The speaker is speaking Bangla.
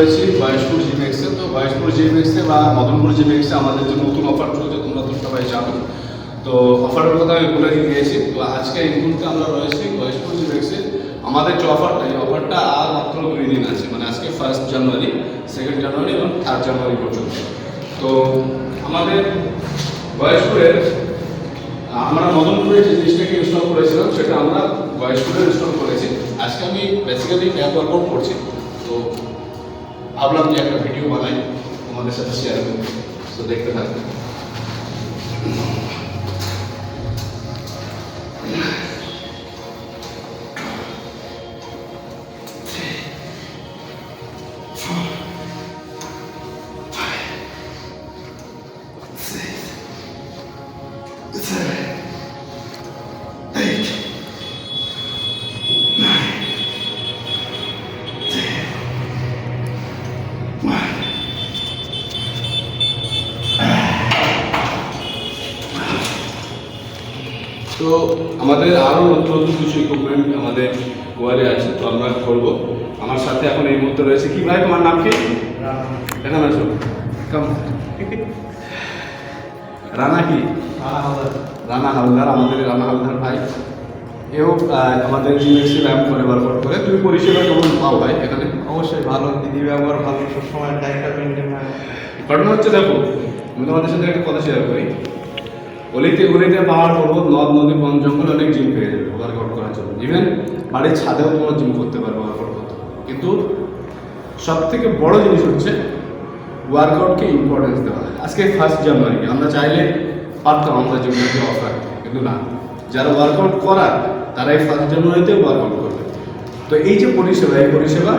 রয়েছি বয়সপুর জিমেক্সে তো বয়সপুর জিমেক্সে বা মদনপুর জিমেক্সে আমাদের যে নতুন অফার চলছে, তোমরা তো সবাই জানো। তো অফারের কথা আমি বলে দিয়েছি। তো আজকে এই মুহূর্তে আমরা রয়েছি বয়সপুর জিমেক্সে আমাদের যে অফারটা এই অফারটা আর মাত্র দুই দিন আছে। মানে আজকে ফার্স্ট জানুয়ারি সেকেন্ড জানুয়ারি এবং থার্ড জানুয়ারি পর্যন্ত। তো আমাদের বয়সপুরের আমরা মদনপুরে যে জিনিসটাকে ইনস্টল করেছিলাম, সেটা আমরা বয়সপুরে ইনস্টল করেছি। আজকে আমি বেসিক্যালি অ্যাপ ওয়ার্কআউট করছি। তো ভাবলাম যে একটা ভিডিও বানাই তোমাদের সাথে শেয়ার করি তো দেখতে থাকবে তো আমাদের আরও নতুন নতুন কিছু ইকুইপমেন্ট আমাদের গোয়ালে আছে তো আমরা করব। আমার সাথে এখন এই মুহূর্তে রয়েছে কি ভাই তোমার নাম কি? এখানে আছো কাম রানা কি? রানা হালদার আমাদের রানা হালদার ভাই। এও আমাদের জিএসসি র্যাম করে ব্যবহার করে। তুমি পরিষেবা কেমন পাও ভাই এখানে? অবশ্যই ভালো দিদি ব্যবহার ভালো সবসময় টাইমটা মেনটেন হয়। ঘটনা হচ্ছে দেখো আমি তোমাদের সাথে একটা কথা শেয়ার করি। অলিতে গলিতে পাহাড় পর্বত, নদ, নদী, বন, জঙ্গল অনেক জিম পেয়ে যাবে ওয়ার্কআউট করার জন্য। ইভেন বাড়ির ছাদেও তোমরা জিম করতে পারবে ওয়ার্কআউট করতে কিন্তু সব থেকে বড় জিনিস হচ্ছে ওয়ার্কআউটকে ইম্পর্টেন্স দেওয়া হয় আজকে ফার্স্ট জানুয়ারি আমরা চাইলে পারতাম আমরা জিমকে অফার কিন্তু না। যারা ওয়ার্কআউট করার তারা এই ফার্স্ট জানুয়ারিতে ওয়ার্কআউট করবে। তো এই যে পরিষেবা, এই পরিষেবা